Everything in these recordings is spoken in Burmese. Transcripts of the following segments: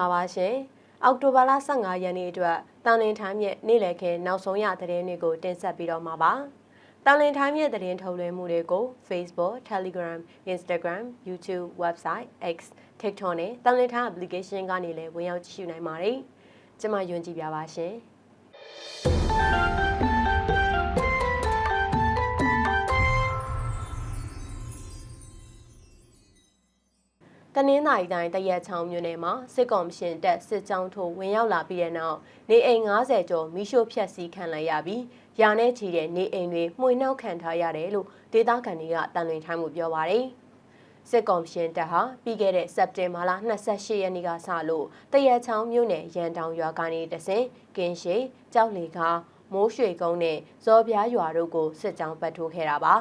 ္ဂလာပါရှင်။အောက်တိုဘာလ15ရက်နေ့အတွက်တန်လင်ထိုင်းမြက်နေ့လည်ခင်းနောက်ဆုံးရသတင်းတွေကိုတင်ဆက်ပြီးတော့မှာပါ။တန်လင်ထိုင်းမြက်သတင်းထုတ်လွှင့်မှုတွေကို Facebook, Telegram, Instagram, YouTube, Website, X, TikTok နဲ့တန်လင်ထိုင်း application ကနေလည်းဝင်ရောက်ကြည့်ရှုနိုင်ပါတယ်။ကျွန်မယွန်ကြည်ပြပါရှင်။ တနင်္သာရီတိုင်းတရက်ချောင်းမြို့နယ်မှာစစ်ကောင်မရှင်တပ်စစ်ကြောင်းထိုးဝင်ရောက်လာပြီးတဲ့နောက်နေအိမ်90ကျော်မိရှို့ဖျက်ဆီးခံလိုက်ရပြီးရာနဲ့ချီတဲ့နေအိမ်တွေမှွေနှောက်ခံထားရတယ်လို့ဒေသခံတွေကတန်လွင်ထိုင်းမှုပြောပါရယ်စစ်ကောင်ရှင်တပ်ဟာပြီးခဲ့တဲ့စက်တင်ဘာလ28ရက်နေ့ကစလို့တရက်ချောင်းမြို့နယ်ရန်တောင်ရွာကနေတဆင်ကင်းရှိကြောက်လီကာမိုးရွှေကုန်းနဲ့ဇော်ပြားရွာတို့ကိုစစ်ကြောင်းပတ်ထိုးခဲ့တာပါ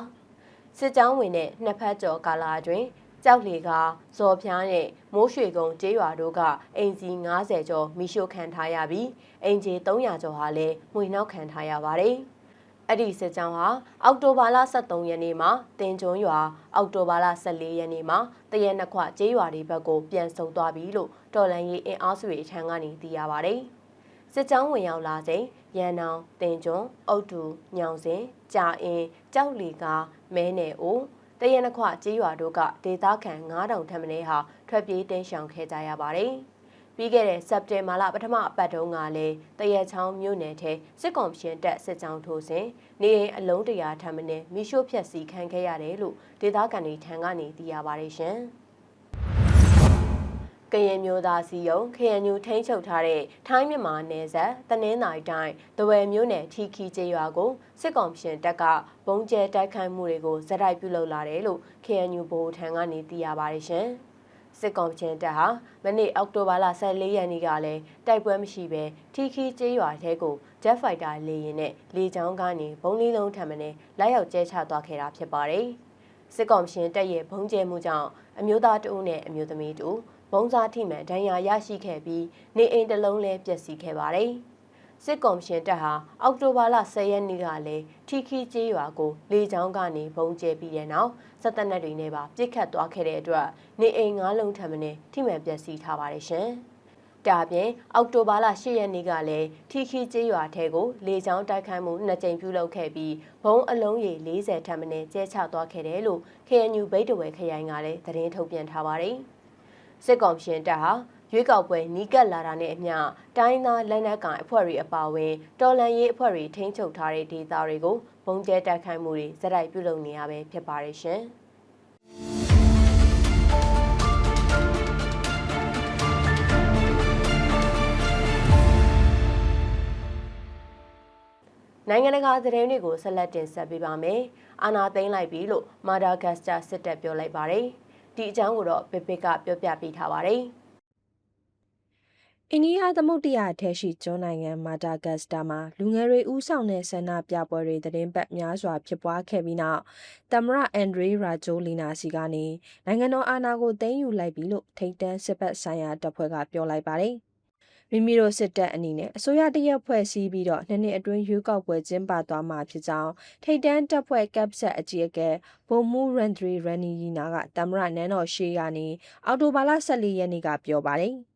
စစ်ကြောင်းဝင်တဲ့နှစ်ဖက်ကျော်ကာလာအတွင်း ကြောက်လေကဇော်ဖျားနဲ့မိုးရွှေကုန်းကျေးရွာတို့ကအင်ဂျီ90ကျော်မိရှို့ခံထားရပြီးအင်ဂျီ300ကျော်ဟာလည်းမှွေနှောက်ခံထားရပါတယ်။အဲ့ဒီစစ်ကြောင်းဟာအောက်တိုဘာလ23ရက်နေ့မှာတင်ကျွန်းရွာအောက်တိုဘာလ14ရက်နေ့မှာတရက်နှစ်ခွကျေးရွာတွေဘက်ကိုပြန်ဆုတ်သွားပြီလို့တော်လန်ရေးအင်အားစုတွေထံကနေသိရပါတယ်။စစ်ကြောင်းဝင်ရောက်လာချိန်ရန်နောင်တင်ကျွန်းအုတ်တူညောင်စင်ကြာအင်းကြောက်လီကမဲနယ်အို တရနခွကြေးရွာတို့ကဒေသခံ9000ထက်မနည်းဟာထွက်ပြေးတင်းရှောင်ခဲ့ကြရပါတယ်။ပြီးခဲ့တဲ့စက်တင်ဘာလပထမအပတ်တုန်းကလည်းတရက်ချောင်းမြို့နယ်ထဲစစ်ကောင်ရှင်တပ်စစ်ကြောင်းထိုးစဉ်နေအိမ်အလုံးတရာထက်မနည်းမိရှို့ဖျက်ဆီးခံခဲ့ရတယ်လို့ဒေသခံတွေထံကနေသိရပါတယ်ရှင်။ ကရင်မျိုးသားစီယုံ KNU ထိန်းချုပ်ထားတဲ့ထိုင်းမြန်မာနယ်စပ်တနင်္သာရီတိုင်းတဝယ်မြို့နယ်ထီခီကျေးရွာကိုစစ်ကောင်ရှင်တပ်ကဘုံကျဲတိုက်ခိုက်မှုတွေကိုဇက်တိုက်ပြုလုပ်လာတယ်လို့ KNU ဗဟိုထံကနေသိရပါတယ်ရှင်။စစ်ကောင်ရှင်တပ်ဟာမနေ့အောက်တိုဘာလ14ရက်နေ့ကလည်းတိုက်ပွဲမရှိဘဲထီခီကျေးရွာထဲကို Jet Fighter လေယာဉ်နဲ့လေကြောင်းကနေဘုံလေးလုံးထံမှနဲ့လိုက်ရောက်ကျဲချသွားခဲ့တာဖြစ်ပါတယ်။စစ်ကောင်ရှင်တပ်ရဲ့ဘုံကျဲမှုကြောင့်အမျိုးသားတအုပ်နဲ့အမျိုးသမီးတ အုပ်ဘုံစားထိမှန်ဒဏ်ရာရရှိခဲ့ပြီးနေအိမ်တစ်လုံးလည်းပျက်စီးခဲ့ပါတယ်။စစ်ကော်မရှင်တပ်ဟာအောက်တိုဘာလ10ရက်နေ့ကလည်းထီခီကျေးရွာကိုလေကြောင်းကနေဘုံကျဲပြီးတဲ့နောက်စစ်တပ်နက်တွေနဲ့ပါပြစ်ခတ်သွားခဲ့တဲ့အတွက်နေအိမ်၅လုံးထပ်မင်းထိမှန်ပျက်စီးထားပါတယ်ရှင်။ဒါပြင်အောက်တိုဘာလ10ရက်နေ့ကလည်းထီခီကျေးရွာထဲကိုလေကြောင်းတိုက်ခိုက်မှုနှစ်ကြိမ်ပြုလုပ်ခဲ့ပြီးဘုံအလုံးရေ40ထပ်မင်းကျဲချသွားခဲ့တယ်လို့ KNU ဘိတ်တဝဲခရိုင်ကလည်းသတင်းထုတ်ပြန်ထားပါတယ်။ စစ်ကောင်ရှင်တပ်ဟာရွေးကောက်ပွဲနီးကပ်လာတာနဲ့အမျှတိုင်းသားလက်နက်ကိုင်အဖွဲ့တွေအပါအဝင်တော်လန်ရေးအဖွဲ့တွေထိန်းချုပ်ထားတဲ့ဒေသတွေကိုဘုံကျဲတိုက်ခိုက်မှုတွေဇက်တိုက်ပြုလုပ်နေရပဲဖြစ်ပါတယ်ရှင်။နိုင်ငံတကာသတင်းတွေကိုဆက်လက်တင်ဆက်ပေးပါမယ်။အာနာသိမ့်လိုက်ပြီလို့မာဒါဂတ်စတာစစ်တပ်ပြောလိုက်ပါတယ်။ ဒီအကြောင်းကိုတော့ပပစ်ကပြောပြပေးထားပါတယ်။အိန္ဒိယသမုဒ္ဒရာအထက်ရှိကျွန်းနိုင်ငံမာတာဂတ်စတာမှာလူငယ်တွေဥဆောင်တဲ့ဆန္ဒပြပွဲတွေသတင်းပတ်များစွာဖြစ်ပွားခဲ့ပြီးနောက်သမ္မတအန်ဒရေးရာဂျိုလီနာစီကနေနိုင်ငံတော်အာဏာကိုသိမ်းယူလိုက်ပြီလို့ထိပ်တန်းစစ်ဘက်ဆိုင်ရာတပ်ဖွဲ့ကပြောလိုက်ပါတယ်။ မိမိတို့စစ်တပ်အနေနဲ့အစိုးရတရက်ဖွဲ့စည်းပြီးတော့နှစ်နှစ်အတွင်းရွေးကောက်ပွဲကျင်းပသွားမှာဖြစ်ကြောင်းထိပ်တန်းတပ်ဖွဲ့ကပ်ဆက်အကြီးအကဲဘုံမူရန်ဒရီရန်နီယီနာကသမ္မတနန်းတော်ရှေ့ကနေအော်တိုဘာလ14ရက်နေ့ကပြောပါတယ်။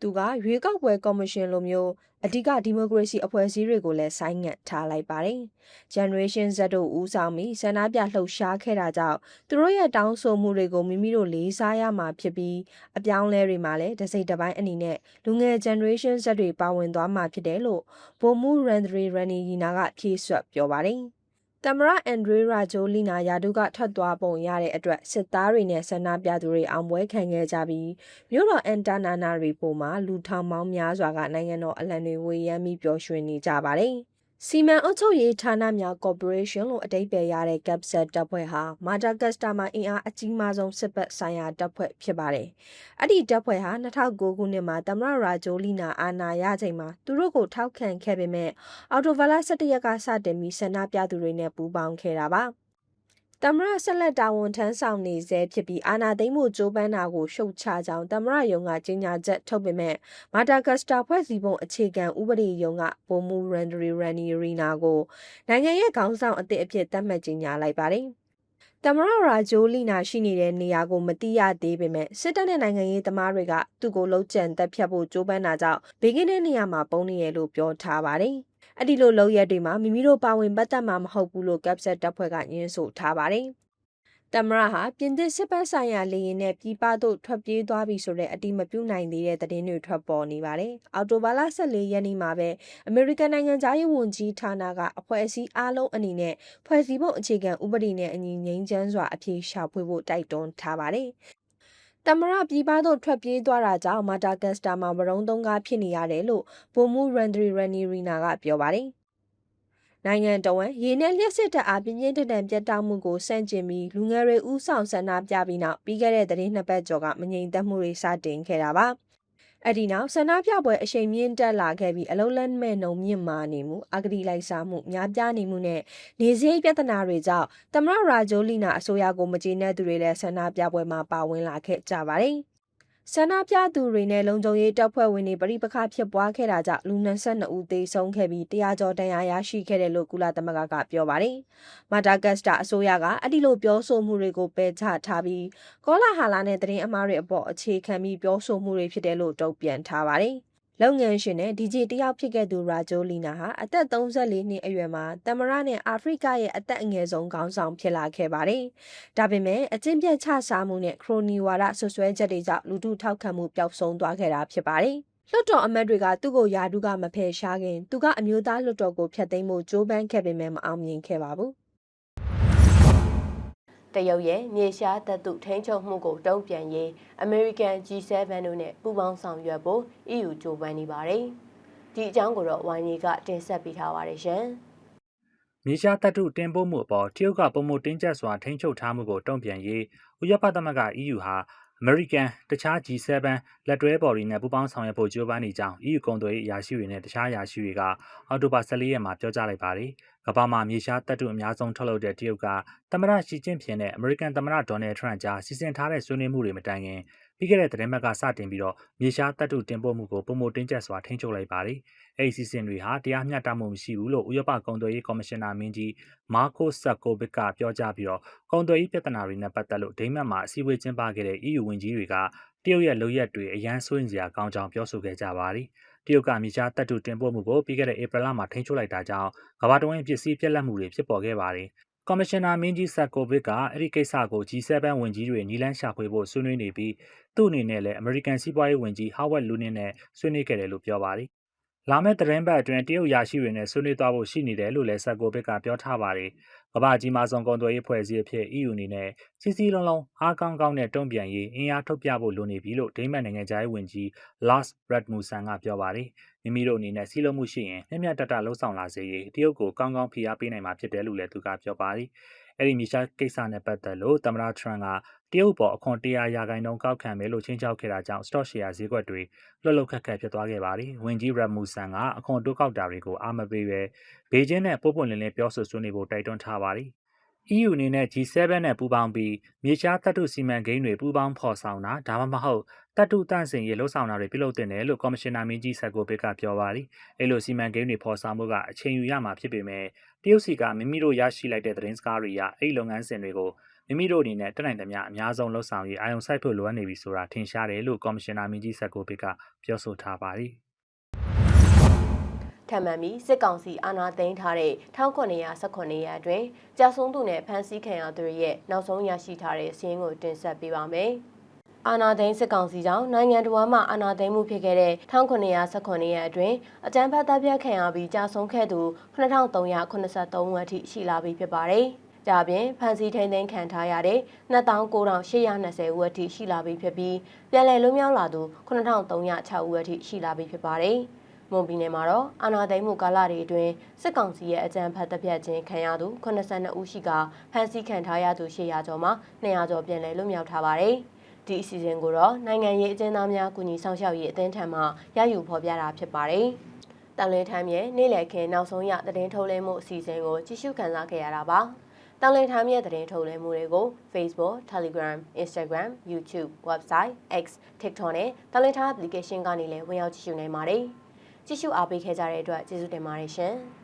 သူကရွေးကောက်ပွဲကော်မရှင်လိုမျိုးအဓိကဒီမိုကရေစီအဖွဲ့အစည်းတွေကိုလည်းဆိုင်းငံ့ထားလိုက်ပါတယ်။ Generation Z တို့ဦးဆောင်ပြီးဆန္ဒပြလှုပ်ရှားခဲ့တာကြောင့်သူတို့ရဲ့တောင်းဆိုမှုတွေကိုမိမိတို့လေးစားရမှာဖြစ်ပြီးအပြောင်းလဲတွေမှာလည်းတစိမ့်တစ်ပိုင်းအနေနဲ့လူငယ် Generation Z တွေပါဝင်သွားမှာဖြစ်တယ်လို့ဘိုမူရန်ဒရီရန်နီယီနာကဖြည့်ဆွတ်ပြောပါတယ်။ သမ္မတအန်ဒရေးရာဂျိုလီနာယာဒူကထွက်သွားပုံရတဲ့အတွက်စစ်သားတွေနဲ့ဆန္ဒပြသူတွေအောင်ပွဲခံခဲ့ကြပြီးမြို့တော်အန်တာနာနာရီပိုမှာလူထောင်ပေါင်းများစွာကနိုင်ငံတော်အလံတွေဝေယမ်းပြီးပျော်ရွှင်နေကြပါတယ်။ စီမံအုပ်ချုပ်ရေးဌာနများကော်ပိုရေးရှင်းလို့အတိတ်ပဲရတဲ့ Capset တပ်ဖွဲ့ဟာမာဒါဂတ်စတာမှာအင်အားအကြီးမားဆုံးစစ်ဘက်ဆိုင်ရာတပ်ဖွဲ့ဖြစ်ပါတယ်။အဲ့ဒီတပ်ဖွဲ့ဟာ2009ခုနှစ်မှာသမ္မတရာဂျိုလီနာအာဏာရချိန်မှာသူတို့ကိုထောက်ခံခဲ့ပေမဲ့အော်တိုဗလာ17ရက်ကစတင်ပြီးဆန္ဒပြသူတွေနဲ့ပူးပေါင်းခဲ့တာပါ။ သမ္မတဆက်လက်တာဝန်ထမ်းဆောင်နေဆဲဖြစ်ပြီးအာနာသိမ်းမှုကြိုးပမ်းတာကိုရှုတ်ချကြောင်းသမ္မတယုံကကြေညာချက်ထုတ်ပေမဲ့မာတာဂတ်စတာဖွဲ့စည်းပုံအခြေခံဥပဒေယုံကဘိုမူရန်ဒရီရန်နီရီနာကိုနိုင်ငံရဲ့ခေါင်းဆောင်အသစ်အဖြစ်သတ်မှတ်ကြေညာလိုက်ပါတယ်တမရရာဂျိုလီနာရှိနေတဲ့နေရာကိုမတိရသေးပေမဲ့စစ်တပ်နဲ့နိုင်ငံရေးသမားတွေကသူ့ကိုလှုပ်ကြံတက်ဖြတ်ဖို့ကြိုးပမ်းတာကြောင့်ဘေကင်းတဲ့နေရာမှာပုံနေရလို့ပြောထားပါတယ်။ အဲ့ဒီလိုလုံရက်တွေမှာမိမိတို့ပါဝင်ပတ်သက်မှာမဟုတ်ဘူးလို့ကပ်ဆက်တပ်ဖွဲ့ကညင်းဆိုထားပါတယ်။တမရဟာပြင်သစ်စစ်ပတ်ဆိုင်ရာလေယာဉ်နဲ့ပြည်ပသို့ထွက်ပြေးသွားပြီဆိုတဲ့အတိမပြုနိုင်သေးတဲ့သတင်းတွေထွက်ပေါ်နေပါတယ်။အော်တိုဘာလ14ရက်နေ့မှာပဲအမေရိကန်နိုင်ငံသားရေးဝန်ကြီးဌာနကအဖွဲ့အစည်းအားလုံးအနေနဲ့ဖွဲ့စည်းပုံအခြေခံဥပဒေနဲ့အညီငြိမ်းချမ်းစွာအပြေရှာဖွေဖို့တိုက်တွန်းထားပါတယ်။ တမရပြည်ပသို့ထွက်ပြေးသွားတာကြောင့်မာတာဂတ်စတာမှာဝရုံသုံးကားဖြစ်နေရတယ်လို့ဗိုလ်မှူးရန်ဒရီရန်နီရီနာကပြောပါတယ်။နိုင်ငံတော်ဝန်ရေနံလျှက်စစ်တပ်အားပြင်းပြင်းထန်ထန်ပြတ်တောက်မှုကိုစန့်ကျင်ပြီးလူငယ်တွေဥဆောင်ဆန္ဒပြပြီးနောက်ပြီးခဲ့တဲ့သတင်းနှစ်ပတ်ကျော်ကမငြိမ်သက်မှုတွေစတင်ခဲ့တာပါ။ အဲ့ဒီနောက်ဆန္ဒပြပွဲအရှိန်မြင့်တက်လာခဲ့ပြီးအလုံးလက်မဲ့နှုံမြင့်မာနေမှုအဂတိလိုက်စားမှုများပြားနေမှုနဲ့နေစရိတ်ပြဿနာတွေကြောင့်တမရရာဂျိုလီနာအစိုးရကိုမကျေနပ်သူတွေလည်းဆန္ဒပြပွဲမှာပါဝင်လာခဲ့ကြပါတယ်။ ဆန္ဒပြသူတွေနဲ့လုံခြုံရေးတပ်ဖွဲ့ဝင်တွေပြိပခဖြစ်ပွားခဲ့တာကြောင့်လူ22ဦးသေဆုံးခဲ့ပြီးတရားကျော်ဒဏ်ရာရရှိခဲ့တယ်လို့ကုလသမဂ္ဂကပြောပါတယ်။မာတာဂတ်စတာအစိုးရကအဲ့ဒီလိုပြောဆိုမှုတွေကိုပယ်ချထားပြီးကောလာဟာလာနဲ့သတင်းအမှားတွေအပေါ်အခြေခံပြီးပြောဆိုမှုတွေဖြစ်တယ်လို့တုံ့ပြန်ထားပါတယ်။ လုပ်ငန်းရှင်နဲ့ DJ တယောက်ဖြစ်ခဲ့သူ ရာဂျိုလီနာဟာအသက်34နှစ်အရွယ်မှာတမရနဲ့အာဖရိကရဲ့အသက်အငယ်ဆုံးခေါင်းဆောင်ဖြစ်လာခဲ့ပါတယ်။ဒါပေမဲ့အကျင့်ပြတ်ချစားမှုနဲ့ခရိုနီဝါဒဆွဆွဲချက်တွေကြောင့်လူထုထောက်ခံမှုပျောက်ဆုံးသွားခဲ့တာဖြစ်ပါတယ်။လွှတ်တော်အမတ်တွေကသူ့ကိုယာဒုကမဖယ်ရှားခင်သူကအမျိုးသားလွှတ်တော်ကိုဖျက်သိမ်းဖို့ကြိုးပမ်းခဲ့ပေမဲ့မအောင်မြင်ခဲ့ပါဘူး တရုတ်ရဲ့မြေရှားတပ်တုထိန်းချုပ်မှုကိုတုံ့ပြန်ရေး American G7 တို့နဲ့ပူးပေါင်းဆောင်ရွက်ဖို့ EU ကြိုးပမ်းနေပါတယ်။ဒီအကြောင်းကိုတော့ဝိုင်းကြီးကတင်ဆက်ပေးထားပါတယ်ရှင်။မြေရှားတပ်တုတင်ပို့မှုအပေါ်တရုတ်ကပုံမတင်းကျပ်စွာထိန်းချုပ်ထားမှုကိုတုံ့ပြန်ရေးဥရောပသမဂ္ဂ EU ဟာ American တခြား G7 လက်တွဲပေါ်တွေနဲ့ပူးပေါင်းဆောင်ရွက်ဖို့ကြိုးပမ်းနေကြောင်း EU ကုန်သွယ်ရေးအရာရှိတွေနဲ့တခြားအရာရှိတွေကအောက်တိုဘာ14ရက်မှာပြောကြားလိုက်ပါတယ်။ကမ္ဘာမှာမြေရှားတပ်တုအများဆုံးထုတ်လုပ်တဲ့တရုတ်ကသမ္မတရှီကျင့်ဖျင်နဲ့ American သမ္မတဒေါ်နယ်ထရန့်ကြားစီစဉ်ထားတဲ့ဆွေးနွေးမှုတွေမတိုင်ခင် ပြီးခဲ့တဲ့သတင်းပတ်ကစတင်ပြီးတော့မြေရှားတပ်တုတင်ပို့မှုကိုပုံမတင်းကျပ်စွာထိန်းချုပ်လိုက်ပါတယ်။အဲဒီစီစဉ်တွေဟာတရားမျှတမှုမရှိဘူးလို့ဥရောပကုန်သွယ်ရေးကော်မရှင်နာမင်းကြီးမာကိုဆတ်ကိုဗစ်ကပြောကြားပြီးတော့ကုန်သွယ်ရေးပြဿနာတွေနဲ့ပတ်သက်လို့ဒိမတ်မှာအစည်းအဝေးကျင်းပခဲ့တဲ့ EU ဝန်ကြီးတွေကတရုတ်ရဲ့လုပ်ရက်တွေအရန်ဆွေးနွေးစရာကောင်းကြောင်းပြောဆိုခဲ့ကြပါတယ်။တရုတ်ကမြေရှားတပ်တုတင်ပို့မှုကိုပြီးခဲ့တဲ့ဧပြီလမှာထိန်းချုပ်လိုက်တာကြောင့်ကမ္ဘာတဝန်းပစ္စည်းပြက်လက်မှုတွေဖြစ်ပေါ်ခဲ့ပါတယ်။ ကော်မရှင်နာမင်းကြီးဆက်ကိုဗစ်ကအဲ့ဒီကိစ္စကို G7 ဝန်ကြီးတွေနီလန်းရှာဖွေဖို့ဆွေးနွေးနေပြီးသူ့အနေနဲ့လည်း American စီးပွားရေးဝန်ကြီး Howard Lutnick နဲ့ဆွေးနွေးခဲ့တယ်လို့ပြောပါတယ်။လာမယ့်သတင်းပတ်အတွင်းတရုတ်ရာရှိတွေနဲ့ဆွေးနွေးသွားဖို့ရှိနေတယ်လို့လည်းဆက်ကိုဗစ်ကပြောထားပါတယ်။ ကမ္ဘာကြီးမားဆုံးကုန်သွယ်ရေးဖွဲ့စည်းအဖြစ် EU အနေနဲ့စီစီလုံးလုံးအားကောင်းကောင်းနဲ့တုံ့ပြန်ရေးအင်အားထုတ်ပြဖို့လိုနေပြီလို့ဒိမတ်နိုင်ငံသားရေးဝန်ကြီး Lars Rasmussen ကပြောပါတယ်။မိမိတို့အနေနဲ့စီးလုံးမှုရှိရင်မျက်မျက်တတလှုပ်ဆောင်လာစေရေးတရုတ်ကိုကောင်းကောင်းဖိအားပေးနိုင်မှာဖြစ်တယ်လို့လည်းသူကပြောပါတယ်။အဲ့ဒီမြေရှားကိစ္စနဲ့ပတ်သက်လို့သမ္မတထရန့်က တရုတ်ပေါ်အခွန်100ရာခိုင်နှုန်းကောက်ခံမယ်လို့ချင်းချောက်ခဲ့တာကြောင့် stock share ဈေးကွက်တွေလှုပ်လှုပ်ခက်ခက်ဖြစ်သွားခဲ့ပါတယ်။ဝင်ကြီးရမူဆန်ကအခွန်တိုးကောက်တာတွေကိုအာမပေးပဲဘေကျင်းနဲ့ပို့ပွင့်လင်းလင်းပြောဆိုဆွေးနွေးဖို့တိုက်တွန်းထားပါတယ်။ EU အနေနဲ့ G7 နဲ့ပူးပေါင်းပြီးမြေရှားတပ်တုစီမံကိန်းတွေပူးပေါင်းဖော်ဆောင်တာဒါမှမဟုတ်တပ်တုတန့်စင်ရေးလှုပ်ဆောင်တာတွေပြုလုပ်တင်တယ်လို့ကော်မရှင်နာမင်းကြီးဆက်ကိုဘစ်ကပြောပါတယ်။အဲလိုစီမံကိန်းတွေဖော်ဆောင်မှုကအချိန်ယူရမှာဖြစ်ပေမဲ့တရုတ်စီကမိမိတို့ရရှိလိုက်တဲ့သတင်းစကားတွေအရအဲ့လုပ်ငန်းစဉ်တွေကို မိမိတို့အနေနဲ့တက်နိုင်သမျှအများဆုံးလှုပ်ဆောင်ရေးအာရုံစိုက်ဖို့လိုအပ်နေပြီဆိုတာထင်ရှားတယ်လို့ကော်မရှင်နာမင်းကြီးဆက်ကိုဘစ်ကပြောဆိုထားပါတယ်။ထပ်မံပြီးစစ်ကောင်စီအာဏာသိမ်းထားတဲ့1918ရက်အတွင်းကြာဆုံးသူနဲ့ဖမ်းဆီးခံရသူတွေရဲ့နောက်ဆုံးရရှိထားတဲ့စီးရင်ကိုတင်ဆက်ပေးပါမယ်။အာနာသိန်းစစ်ကောင်စီကြောင့်နိုင်ငံတော်မှာအာနာသိန်းမှုဖြစ်ခဲ့တဲ့1918ရက်အတွင်းအကြမ်းဖက်တပ်ဖြတ်ခံရပြီးကြာဆုံးခဲ့သူ9383ဦးအထိရှိလာပြီဖြစ်ပါတယ်။ ဒါပြင်ဖန်စီထိန်သိမ်းခံထားရတဲ့29,820ဦးအထိရှိလာပြီဖြစ်ပြီးပြည်လည်လွတ်မြောက်လာသူ9306ဦးအထိရှိလာပြီဖြစ်ပါတယ်။မွန်ပြည်နယ်မှာတော့အာဏာသိမ်းမှုကာလတွေအတွင်းစစ်ကောင်စီရဲ့အကြမ်းဖက်တပ်ဖြတ်ခြင်းခံရသူ82ဦးရှိကဖမ်းဆီးခံထားရသူ800ကျော်မှာ200ကျော်ပြန်လည်လွတ်မြောက်ထားပါတယ်။ဒီအစီအစဉ်ကိုတော့နိုင်ငံရေးအကျဉ်းသားများကူညီဆောင်ရှောက်ရေးအသင်းထံမှရယူဖော်ပြတာဖြစ်ပါတယ်။တန်လင်းထမ်းရဲ့နေ့လည်ခင်းနောက်ဆုံးရသတင်းထုတ်လင်းမှုအစီအစဉ်ကိုကြည့်ရှုခံစားခဲ့ရတာပါ။ တန်လင်းထမ်းရဲ့သတင်းထုတ်လင်းမှုတွေကို Facebook, Telegram, Instagram, YouTube, Website, X, TikTok နဲ့တန်လင်းထမ်း application ကနေလည်းဝင်ရောက်ကြည့်ရှုနိုင်ပါတယ်။ကြည့်ရှုအားပေးခဲ့ကြတဲ့အတွက်ကျေးဇူးတင်ပါတယ်ရှင်။